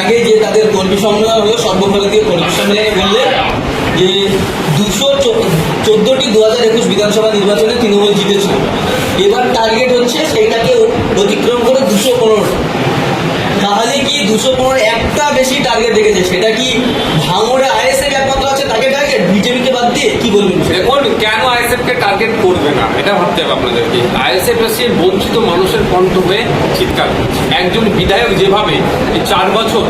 আগে যে তাদের কর্মী সম্মেলন হলো, সর্বভারতীয় কর্মী সম্মেলনে বললেন যে দুশো চোদ্দটি দু হাজার একুশ বিধানসভা নির্বাচনে তৃণমূল জিতেছিল। এবার টার্গেট হচ্ছে সেইটাকে অতিক্রম করে দুশো পনেরো তাহলে কি দুশো পনেরো একটা বেশি টার্গেট রেখেছে? সেটা কি ভাঙড়ে আইএসএফ একমাত্র আছে তাকে টার্গেট বিজেপিকে বাদ দিয়ে? কি বলবেন? দেখুন কেন আইএসএফ কে টার্গেট করবে না? এটা ভাবতে হবে আপনাদেরকে। আইএসএফ এসে বঞ্চিত মানুষের কণ্ঠ হয়ে চিৎকার একজন বিধায়ক যেভাবে এই চার বছর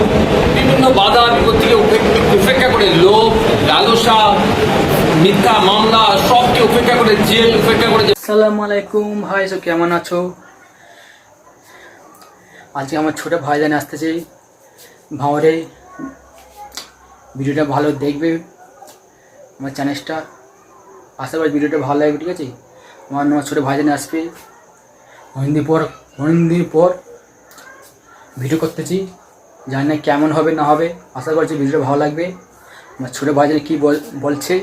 বিভিন্ন বাধা বিপত্তিকে উপে- উপেক্ষা করে লোভ লালসা মিথ্যা মামলা সবকে উপেক্ষা করে জেল উপেক্ষা করে যে আসসালামু আলাইকুম। ভাই সব কেমন আছো? আজকে আমার ছোটো ভাইজান আসতেছে। ভাঁড়ে ভিডিওটা ভালো দেখবে। আমার চ্যানেলটা আশা করি ভিডিওটা ভালো লাগবে, ঠিক আছে? আমার আমার ছোটো ভাইজান আসবে। অনেকদিন পর অনেকদিন পর ভিডিও করতেছি। জানি না কেমন হবে, না হবে। আশা করছি ভিডিওটা ভালো লাগবে। আমার ছোটো ভাইজান কী বল, বলছে?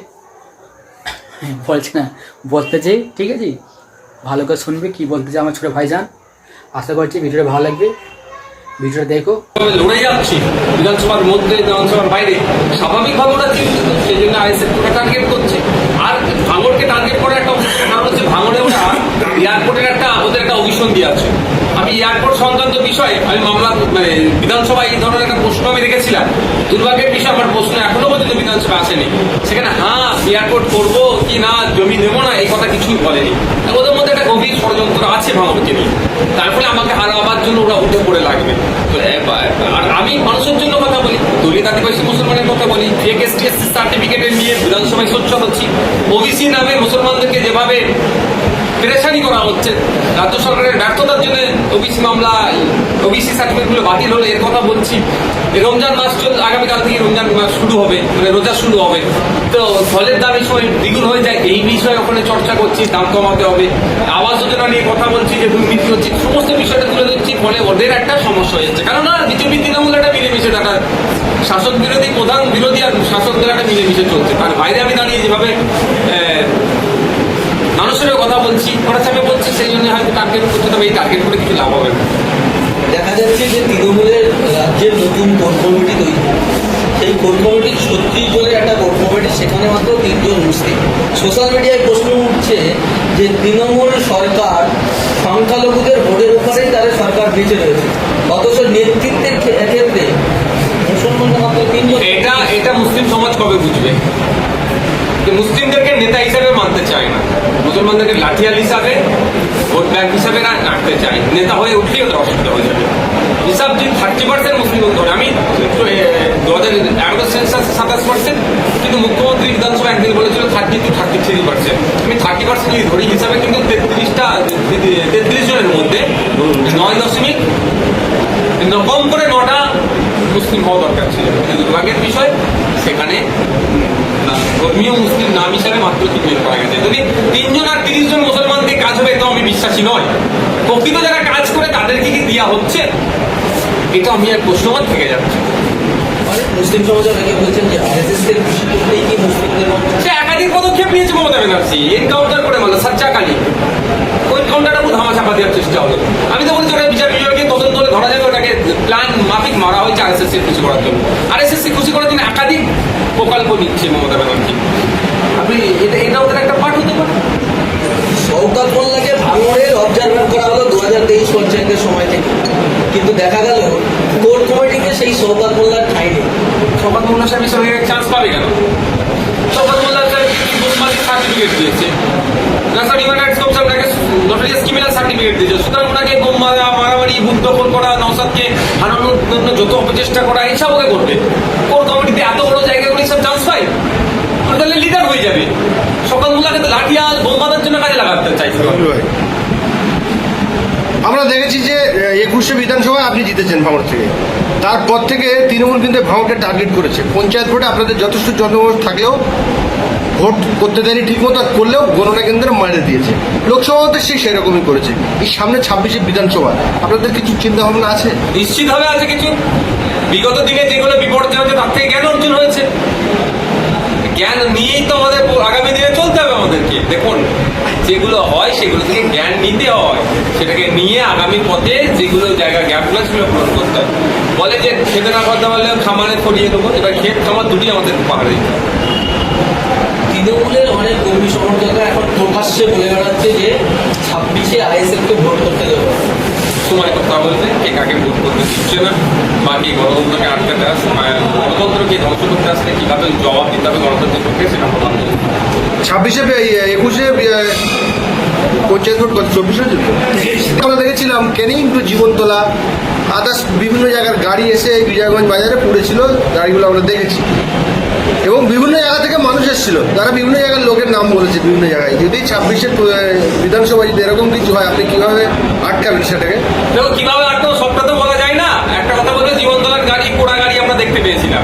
বলছে না, বলতেছে, ঠিক আছে? ভালো করে শুনবে কি বলতেছে আমার ছোটো ভাইজান আশা করছি ভিডিওটা ভালো লাগবে। ভিডিওটা দেখো। লড়ে যাচ্ছি। বিধানসভার মধ্যে, বিধানসভার বাইরে। স্বাভাবিকভাবে ওরা সেই জন্য টার্গেট করছে। আর টার্গেট করার একটা কারণ হচ্ছে ওরা এয়ারপোর্টের একটা, ওদের একটা আমি এয়ারপোর্ট সংক্রান্ত বিষয়ে, আমি মামলা মানে বিধানসভায় এই ধরনের একটা প্রশ্ন আমি রেখেছিলাম। দুর্ভাগ্যের বিষয়, আমার প্রশ্ন এখনও পর্যন্ত বিধানসভা আসেনি। সেখানে হ্যাঁ এয়ারপোর্ট করব কি না, জমি নেব না এই কথা কিছুই বলেনি। ওদের গভীর ষড়যন্ত্র আছে ভাঙড়কে নিয়ে। তার ফলে আমাকে হারাবার জন্য ওরা উঠে পড়ে লাগবে। আর আমি মানুষের জন্য কথা বলি দলিত আদিবাসী মুসলমানের কথা বলি ফেক সার্টিফিকেটের নিয়ে বিধানসভায় সোচ্চার হচ্ছি। ওবিসি নামে মুসলমানদেরকে যেভাবে পেরেশানি করা হচ্ছে, রাজ্য সরকারের ব্যর্থতার জন্য ওবিসি মামলা ওবিসি সার্টিফিকেটগুলো বাতিল হলে এর কথা বলছি। রমজান মাস চল, আগামীকাল থেকে রমজান মাস শুরু হবে মানে রোজা শুরু হবে। তো, ফলের দাম এই সময় দ্বিগুণ হয়ে যায়, এই বিষয়ে ওখানে চর্চা করছি, দাম কমাতে হবে। আবাস যোজনা নিয়ে কথা বলছি, যে দুর্নীতি হচ্ছে, সমস্ত বিষয়টা তুলে ধরছি, ফলে ওদের একটা সমস্যা হয়ে যাচ্ছে। কেননা বিজেপি তৃণমূল একটা মিলেমিশে একটা শাসক বিরোধী, প্রধান বিরোধী আর শাসকদের একটা মিলেমিশে চলছে। তার বাইরে আমি দাঁড়িয়ে যেভাবে মানুষের কথা বলছি খরচাপে বলছি সেই জন্য হয়তো টার্গেট করতে তবে এই টার্গেট করে কিছু লাভ হবে না। দেখা যাচ্ছে যে তৃণমূলের রাজ্যের নতুন কোর কমিটি তৈরি, সেই কোর কমিটির ছত্রিশ একটা কোর কমিটি সেখানে মাত্র তিনজন মুসলিম সোশ্যাল মিডিয়ায় প্রশ্ন উঠছে যে তৃণমূল সরকার সংখ্যালঘুদের ভোটের উপরেই তাদের সরকার বেঁচে রয়েছে। অথচ নেতৃত্বের ক্ষে- ক্ষেত্রে এটা এটা মুসলিম সমাজ কবে বুঝবে? যে মুসলিমদেরকে নেতা হিসাবে মানতে চায় না। মুসলমানদেরকে লাঠিয়াল হিসাবে ভোট ব্যাংক হিসাবে না রাখতে চাই নেতা হয়ে উঠলেই ওদের অসুবিধা হয়ে যাবে। হিসাব যে থার্টি পার্সেন্ট মুসলিম ধরে আমি দু হাজার এগারো সেন্সাস সাতাশ পার্সেন্ট, কিন্তু মুখ্যমন্ত্রী বিধানসভা একদিন বলেছিল thirty two thirty three percent. আমি থার্টি পার্সেন্ট যদি ধরি হিসাবে, কিন্তু তেত্রিশটা, তেত্রিশ জনের মধ্যে নয় দশমিক কম করে নটা মুসলিম হওয়া দরকার ছিল। কিন্তু দুর্ভাগ্যের বিষয় সেখানে ধর্মীয় মুসলিম নাম হিসাবে মাত্র তিনজন পাওয়া গেছে। যদি তিনজন আর তিরিশ জন মুসলমানকে কাজ হবে তো আমি বিশ্বাসী নয়। প্রকৃত যারা কাজ করে তাদেরকে কি দেওয়া হচ্ছে? এটা আমি এক প্রশ্নমান থেকে যাচ্ছি। মানে মুসলিম সমাজের অনেকে বলছেন যে আরএসএস খুশি করতেই কি মুসলিমদের সে একাধিক পদক্ষেপ নিয়েছে মমতা ব্যানার্জি। এনকাউন্টার করে মারলো সাচ্চা কালী। ওই কাউন্টারটা ধামা চাপা দেওয়ার চেষ্টা হলো আমি তো বলছি ওটা বিচার বিভাগে তদন্ত করে ধরা যাবে ওটাকে প্ল্যান মাফিক মারা হয়েছে আর এস এস খুশি করার জন্য। আর এস এস খুশি করার জন্য একাধিক প্রকল্প নিচ্ছে মমতা ব্যানার্জি। আপনি এটা এটা ওদের একটা পাঠ হতে পারে। মোল্লাকে ভাঙড়ের অবজারভার করা হলো দু হাজার তেইশ পঞ্চায়েতের সময় থেকে। কিন্তু দেখা গেল কোর কমিটিতে সেই শওকাত মোল্লার ঠাঁই নেই। শপথ মোল্লা সাহেব চান্স পাবে কেন? শপথ মোল্লা সার্টিফিকেট দিয়েছে। সার্টিফিকেট দিয়েছে। সুতরাং মারা মারামারি করা হারানোর জন্য যত করা ওকে করবে। কোর কমিটিতে এত বড় জায়গাগুলি সব চান্স লিডার হয়ে যাবে। জন্য কাজে লাগাতে চাইছে। আমরা দেখেছি যে একুশে বিধানসভায় আপনি জিতেছেন ভাঙড় থেকে। তারপর থেকে তৃণমূল কিন্তু ভাঙড়কে টার্গেট করেছে। পঞ্চায়েত ভোটে আপনাদের যথেষ্ট জনমত থাকলেও ভোট করতে দেয়নি ঠিক মতো করলেও গণনা কেন্দ্রে মারে দিয়েছে। লোকসভাতে সে সেরকমই করেছে। এই সামনে ছাব্বিশে বিধানসভা, আপনাদের কিছু চিন্তা ভাবনা আছে? নিশ্চিতভাবে আছে কিছু। বিগত দিনে যেগুলো বিপর্যয় হয়েছে, তার থেকে জ্ঞান অর্জন হয়েছে। জ্ঞান নিয়েই তো আমাদের আগামী দিনে চলতে হবে আমাদেরকে। দেখুন, যেগুলো হয়, সেগুলো থেকে জ্ঞান নিতে হয়। সেটাকে নিয়ে আগামী পথে যেগুলো জায়গা গ্যাপগুলো সেগুলো পূরণ করতে হবে। বলে যে খেতে না করতে পারলে খামারে ছড়িয়ে দেবো, এবার ক্ষেত খামার দুটি আমাদের পাহাড়ে। তৃণমূলের অনেক কর্মী সমর্থকরা এখন প্রকাশ্যে বলে বেড়াচ্ছে যে ছাব্বিশে আইএসএফকে ভোট করতে দেবো। সময় কথা বলতে কে কাকে ভোট করতে দিচ্ছে না। বা কে গণতন্ত্রকে আটকাতে আসছে বা গণতন্ত্রকে ধ্বংস করতে আসলে কীভাবে জবাব দিতে হবে গণতন্ত্রের পক্ষে সেটা প্রধান ছাব্বিশে একুশে পঞ্চায়েত ভোট কত? চব্বিশে আমরা দেখেছিলাম ক্যানিং টু জীবনতলা আদার্স বিভিন্ন জায়গার গাড়ি এসে এই বিজয়গঞ্জ বাজারে পড়েছিল গাড়িগুলো আমরা দেখেছি। এবং বিভিন্ন জায়গা থেকে মানুষ এসেছিল। তারা বিভিন্ন জায়গার লোকের নাম বলেছে বিভিন্ন জায়গায়। যদি ছাব্বিশে বিধানসভা যদি এরকম কিছু হয়, আপনি কীভাবে আটকাবেন সেটাকে? কীভাবে আটকাবো সবটা তো বলা যায় না। একটা কথা জীবনতলার গাড়ি গাড়ি আমরা দেখতে পেয়েছিলাম।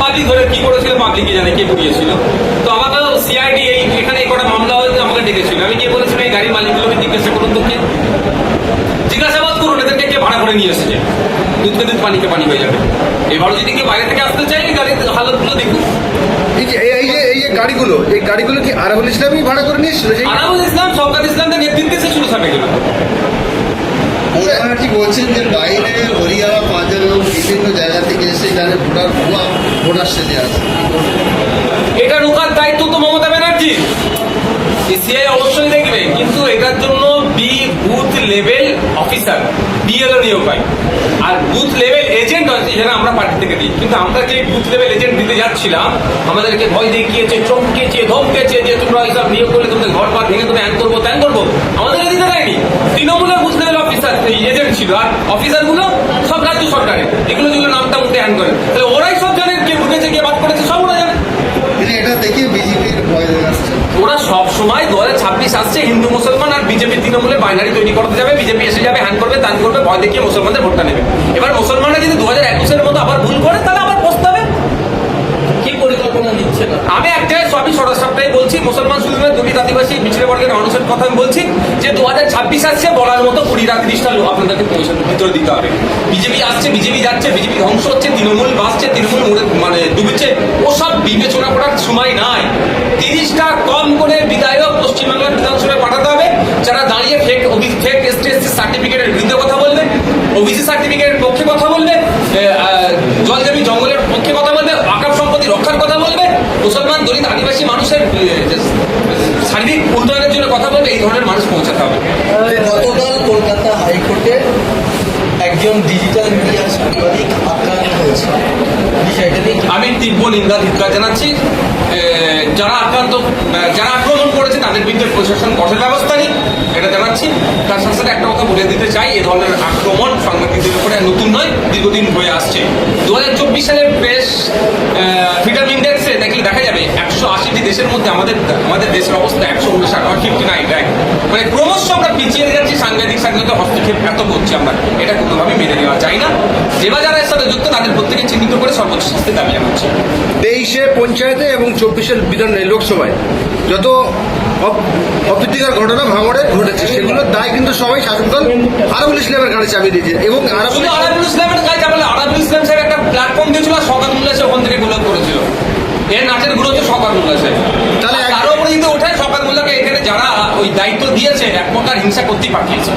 পাবলিক ধরে কি করেছিল পাবলিকে জানে কে পুড়িয়েছিল তো আমার তো সিআইডি এই এখানে কটা মামলা হয়েছে, আমাকে ডেকেছিল। আমি গিয়ে বলেছিলাম, এই গাড়ির মালিকগুলোকে জিজ্ঞাসা করুন তো জিজ্ঞাসাবাদ করুন, এদেরকে কে ভাড়া করে নিয়ে এসেছে? দুধকে দুধ পানিকে পানি হয়ে যাবে। এবারও যদি কেউ বাইরে থেকে আসতে চাই গাড়ির হালতগুলো দেখুন। এই যে এই যে এই যে গাড়িগুলো এই গাড়িগুলো কি ইসলামই ভাড়া করে নিয়ে এসেছিল? সেই আনামুল ইসলাম সরকার ইসলামদের নেতৃত্বে সে শুরু থাকে ব্যানার্জি বলছেন যে বাইরে হরিয়ানা পাঞ্জাব এবং বিভিন্ন জায়গা থেকে এসে এখানে ভোটার ভুয়া ভোটার সেজে আছে। এটা রোখার দায়িত্ব তো মমতা ব্যানার্জি সিআই অবশ্যই দেখবে কিন্তু এটার জন্য B booth level officer BLO নিয়োগ হয়। আর বুথ লেভেল এজেন্ট আছে যারা আমরা পার্টি থেকে দিই। কিন্তু আমরা যে বুথ লেভেল এজেন্ট দিতে যাচ্ছিলাম আমাদেরকে ভয় দেখিয়েছে চমকেছে ধমকেছে যে তোমরা এইসব নিয়োগ করলে তোমাদের ঘর পার ভেঙে তুমি হ্যান করব ত্যান করব। আমাদেরকে দিতে দেয়নি। তৃণমূলের বুথ লেভেল অফিসার এজেন্ট ছিল। আর অফিসারগুলো সব রাজ্য সরকারের। এগুলো যেগুলো নামটা মুখে হ্যান করে। তাহলে ওরাই সব জানে কে ঢুকেছে কে বাদ করেছে সব ওরা জানে। এটা দেখে বিজেপির ওরা সব সময় দু হাজার ছাব্বিশ আসছে হিন্দু বাইনারি তৈরি করতে যাবে বিজেপি এসে যাবে হ্যান করবে তান করবে ভয় দেখিয়ে মুসলমানদের ভোটটা নেবে। এবার মুসলমানরা যদি দু হাজার একুশের মতো আবার ভুল করে তাহলে আবার পস্তাবে কি পরিকল্পনা নিচ্ছে না আমি একটাই সবই সরাসরি বলছি মুসলমান শুধু নয় দলিত আদিবাসী পিছিয়ে বর্গের মানুষের কথা আমি বলছি যে দু হাজার ছাব্বিশ আসছে বলার মতো কুড়ি লাখ ত্রিশটা লোক আপনাদেরকে পয়সা ভিতরে দিতে হবে। বিজেপি আসছে বিজেপি যাচ্ছে বিজেপি ধ্বংস হচ্ছে তৃণমূল বাঁচছে তৃণমূল মানে ডুবেছে। ওসব বিবেচনা করার সময় নাই। তিরিশটা কম করে বিধায়ক পশ্চিমবাংলার বিধানসভায় পাঠাতে হবে যারা দাঁড়িয়ে ফেক ফেক এসটি এসসি সার্টিফিকেটের বিরুদ্ধে কথা বলবে ওবিসি সার্টিফিকেটের পক্ষে কথা বলবে জলজমি জঙ্গলের পক্ষে কথা বলবে আকাশ সম্পত্তি রক্ষার কথা বলবে মুসলমান দলিত আদিবাসী মানুষের শারীরিক উন্নয়নের জন্য কথা বলবে এই ধরনের মানুষ পৌঁছাতে হবে। গতকাল কলকাতা হাইকোর্টে একজন ডিজিটাল মিডিয়া সাংবাদিক আক্রান্ত হয়েছে। বিষয়টা নিয়ে আমি তীব্র নিন্দা ধিক্কার জানাচ্ছি। যারা আক্রান্ত যারা করেছে তাদের বিরুদ্ধে প্রশাসন কঠোর ব্যবস্থা নিক, এটা জানাচ্ছি। তার সাথে সাথে একটা কথা বলে দিতে চাই, এ ধরনের আক্রমণ সাংবাদিকদের উপরে নতুন নয়, দীর্ঘদিন হয়ে আসছে। দু হাজার চব্বিশ সালের প্রেস ফ্রিডম ইন্ডেক্সে দেখলে দেখা যাবে, একশো আশিটি দেশের মধ্যে আমাদের আমাদের দেশের অবস্থা একশো উনষাট ফিফটি নাইন র্যাঙ্ক মানে ক্রমশ আমরা পিছিয়ে যাচ্ছি, সাংবাদিক স্বাধীনতা হস্তক্ষেপ এত করছি আমরা। এটা কোনোভাবে মেনে নেওয়া যায় না। যেবা যারা এর সাথে যুক্ত, তাদের প্রত্যেকে চিহ্নিত করে সর্বোচ্চ শাস্তি দাবি জানাচ্ছি। তেইশে পঞ্চায়েতে এবং চব্বিশের বিধান লোকসভায়। যত অপ্রীতিকর ঘটনা ভাঙড়ে ঘটেছে। সেগুলোর দায় কিন্তু সবাই শাসক দল আরবুল ইসলামের ঘাড়ে চাপিয়ে দিয়েছে এবং আরবুল ইসলামের কাজ আরাবুল ইসলাম সাহেব একটা প্ল্যাটফর্ম দিয়েছিল সকাল মুল্লা ওখান থেকে গুলো করেছিল। এর নাচেরগুলো হচ্ছে সকাল মুল্লা সাহেব। তাহলে তার উপরে যদি ওঠে সকাল এখানে যারা ওই দায়িত্ব দিয়েছে এক প্রকার হিংসা করতেই পাঠিয়েছে।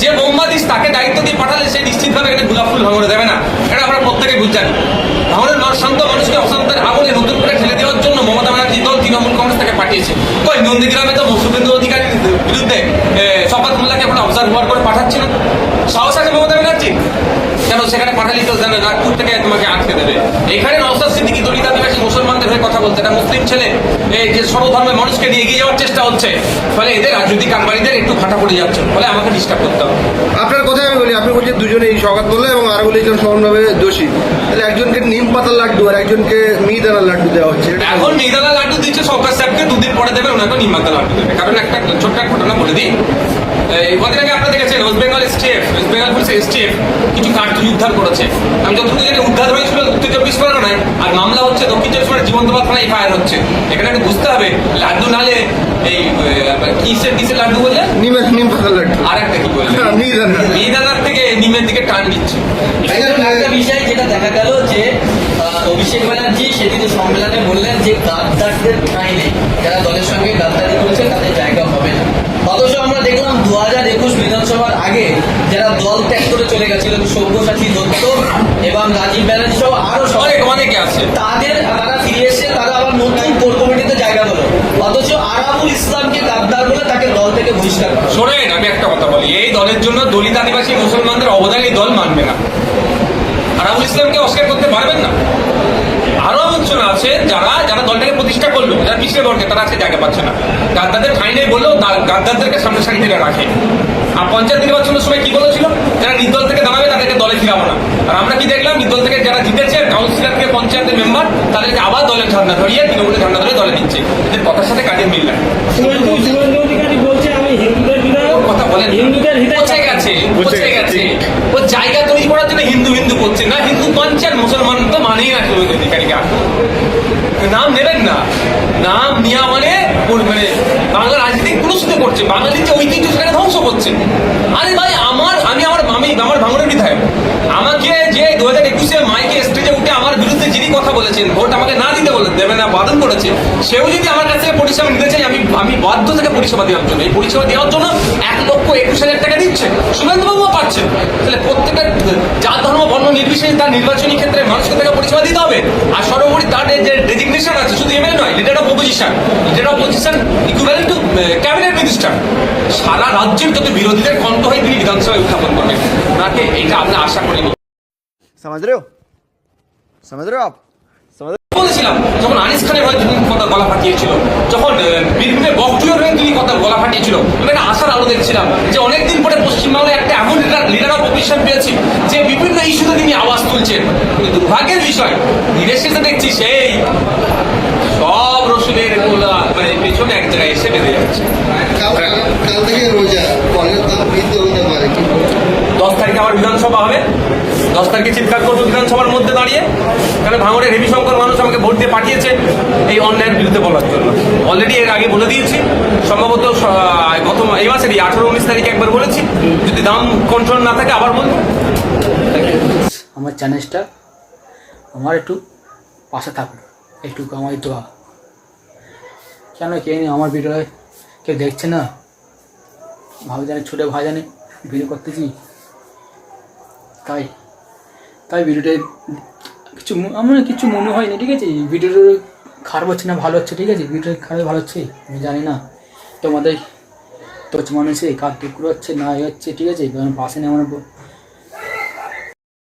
যে মোহাম্মদিস তাকে দায়িত্ব দিয়ে পাঠালে সে নিশ্চিতভাবে এখানে গোলাপ ফুল ভাঙড়ে দেবে না। এটা আমরা প্রত্যেকে বুঝতে ভাঙড়ের মানুষ শান্ত মানুষকে অশান্তের আগুনে নতুন করে ঠেলে দেওয়ার জন্য মমতা ব্যানার্জি দল তৃণমূল পাঠিয়েছে কই, নন্দীগ্রামে তো শুভেন্দু অধিকারীর বিরুদ্ধে শপথ মোল্লাকে এখন অবজারভার করে পাঠাচ্ছিল সাহস আছে মমতা ব্যানার্জি কেন সেখানে পাঠালি তো জানে নাগপুর থেকে তোমাকে আটকে দেবে। এখানে নওসাদ সিদ্দিকি, দলিত আদিবাসী, মুসলমানদের হয়ে কথা বলতে, এটা মুসলিম ছেলে এই যে সর্বধর্মের মানুষকে নিয়ে এগিয়ে যাওয়ার চেষ্টা হচ্ছে, ফলে এদের রাজনৈতিক কারবারিদের একটু ফাটা পড়ে যাচ্ছে, ফলে আমাকে ডিস্টার্ব করতে হবে। আপনার কথাই আপনি বলছেন দুজনে এই সকাত এবং আরবুল ইসলাম সমানভাবে দোষী। তাহলে একজনকে নিম পাতার লাড্ডু আর একজনকে মিহিদানার লাড্ডু দেওয়া হচ্ছে এখন নিদালা লাড্ডু দিচ্ছে সরকার সাহেবকে দুদিন পরে দেবে ওনাকে নিমাতা লাড্ডু দেবে। কারণ একটা ছোট্ট ঘটনা বলে দিই। এই কদিন আগে আপনারা দেখেছেন West Bengal STF West Bengal police STF কিছু কার্তুজ উদ্ধার করেছে। আমি যতটুকু জানি উদ্ধার হয়েছিল উত্তর চব্বিশ পরগনায় আর মামলা হচ্ছে দক্ষিণ চব্বিশ পরগনায় জীবন্তবাদ থানায় ফায়ার হচ্ছে। এখানে একটু বুঝতে হবে লাড্ডু নালে এই কিসের কিসের লাড্ডু বললে নিমের নিম পাতার লাড্ডু। আর একটা কি বললে হ্যাঁ, মিহিদানা মিহিদানার থেকে নিমের দিকে টান দিচ্ছে। একটা বিষয় যেটা দেখা গেল যে অভিষেক ব্যানার্জি সেদিন সম্মেলনে বললেন যে গাদ্দার প্লেয়ার্সদের ঠাঁই নেই। যারা দলের সঙ্গে গাদ্দারি করেছে তাদের জায়গা হবে না। অথচ আমরা দেখলাম দু হাজার একুশ বিধানসভার আগে যারা দল ত্যাগ করে চলে গেছিলেন সব্যসাচী দত্ত এবং রাজীব ব্যানার্জি সহ আরও সবাই অনেক অনেকে আছে। তাদের তারা ফিরে এসে তারা আবার নতুন কোর কমিটিতে জায়গা পেল। অথচ আরাবুল ইসলামকে গাদ্দার বলে তাকে দল থেকে বহিষ্কার শোনেন, আমি একটা কথা বলি। এই দলের জন্য দলিত আদিবাসী মুসলমানদের অবদান এই দল মানবে না। ইসলামকে অস্বীকার করতে পারবেন না। আরও আছে, যারা যারা দলটাকে প্রতিষ্ঠা করল, যারা পিছিয়ে বর্গে, তারা আজকে জায়গা পাচ্ছে না। গাদ্দারদের ঠাঁই নেই বললেও গাদ্দারদেরকে সামনে সারি থেকে রাখে। আর পঞ্চায়েত নির্বাচনের সময় কি বলেছিল? যারা নির্দল থেকে দাঁড়াবে, তাদেরকে দলে ফিরাবো না। আর আমরা কি দেখলাম? নির্দল থেকে যারা জিতেছে কাউন্সিলর থেকে পঞ্চায়েতের মেম্বার তাদেরকে আবার দলের ঝান্ডা ধরিয়ে তৃণমূলের ঝান্ডা ধরে দলে দিচ্ছে এদের কথার সাথে কাজের মিল নাই। শুভেন্দু শুভেন্দু অধিকারী বলছে আমি হিন্দুদের বিধায়ক। ওর কথা বলেন। পচে গেছে পচে গেছে ও জায়গা তৈরি করার জন্য হিন্দু হিন্দু করছে না হিন্দু পঞ্চায়েত মুসলমান তো মানেই না শুভেন্দু অধিকারীকে নাম নেবেন না। নাম নেওয়া মানে মানে বাংলা রাজনীতি করছে বাঙালির যে ঐতিহ্য সেখানে ধ্বংস করছে। আরে ভাই আমার আমি আমার আমি আমার ভাঙনের বিধায়ক। আমাকে যে দু হাজার একুশে মাইকে স্টেজে উঠে আমার বিরুদ্ধে যিনি কথা বলেছেন ভোট আমাকে না দিতে বলে দেবে না বারণ করেছে সেও যদি আমার কাছ থেকে পরিষেবা নিতে চাই আমি আমি বাধ্য থেকে পরিষেবা দেওয়ার জন্য এই পরিষেবা দেওয়ার জন্য এক লক্ষ একুশ হাজার টাকা দিচ্ছে শুভেন্দুবাবুও পাচ্ছেন তাহলে প্রত্যেকটা জাত ধর্ম বর্ণ নির্বিশেষে তার নির্বাচনী ক্ষেত্রে মানুষকে তাকে পরিষেবা দিতে হবে আর সর্বোপরি তার যে ডেজিগনেশন আছে শুধু এমএলএ নয় leader of opposition leader of opposition equivalent to cabinet minister সারা রাজ্যের যত বিরোধীদের কণ্ঠ হয়ে তিনি বিধানসভায় উত্থাপন করবেন ওনাকে এটা আমরা আশা করিনি समझ रहे हो समझ रहे हो आप समझ বলেছিলাম যখন আনিস খানের হয়ে তিনি কথা গলা ফাটিয়েছিল যখন আহ, বীরভূমে বকটুয়ের হয়ে তিনি কথা গলা ফাটিয়েছিল আমি একটা আশার আলো দেখছিলাম যে অনেকদিন পরে পশ্চিমবাংলায় একটা এমন লিডার লিডার অফ অপোজিশন পেয়েছি যে বিভিন্ন ইস্যুতে তিনি আওয়াজ তুলছেন কিন্তু দুর্ভাগ্যের বিষয় ধীরে শেষে দেখছি সেই সব রসুলের গোলা মানে পেছনে এক জায়গায় এসে বেঁধে যাচ্ছে কাল কাল থেকে রোজা ফলের দাম বৃদ্ধি হতে পারে কি দশ তারিখে আমার বিধানসভা হবে। দশ তারিখে চিৎকার করব বিধানসভার মধ্যে দাঁড়িয়ে। কারণ ভাঙড়ের হেভি মানুষ আমাকে ভোট দিয়ে পাঠিয়েছে এই অন্যায়ের বিরুদ্ধে বলার জন্য। অলরেডি এর আগে বলে দিয়েছি। সম্ভবত গত এই মাসের আঠারো, উনিশ তারিখে একবার বলেছি। যদি দাম কন্ট্রোল না থাকে আবার বলব। আমার চ্যানেলটা আমার একটু পাশে থাকুন। একটু আমার দোয়া। কেন কে নেই আমার ভিডিও কেউ দেখছে না। ভাবে জানি ছোটো ভাই জানি ভিডিও করতেছি। তাই তাই ভিডিওটা কিছু আমার কিছু মনে হয়নি, ঠিক আছে? ভিডিওটা খারাপ হচ্ছে না, ভালো হচ্ছে, ঠিক আছে? ভিডিও খারাপ ভালো হচ্ছে? আমি জানি না। তোমাদের তোচ মানুষে কার টুকরো হচ্ছে না হচ্ছে, ঠিক আছে? পাশে নেই আমার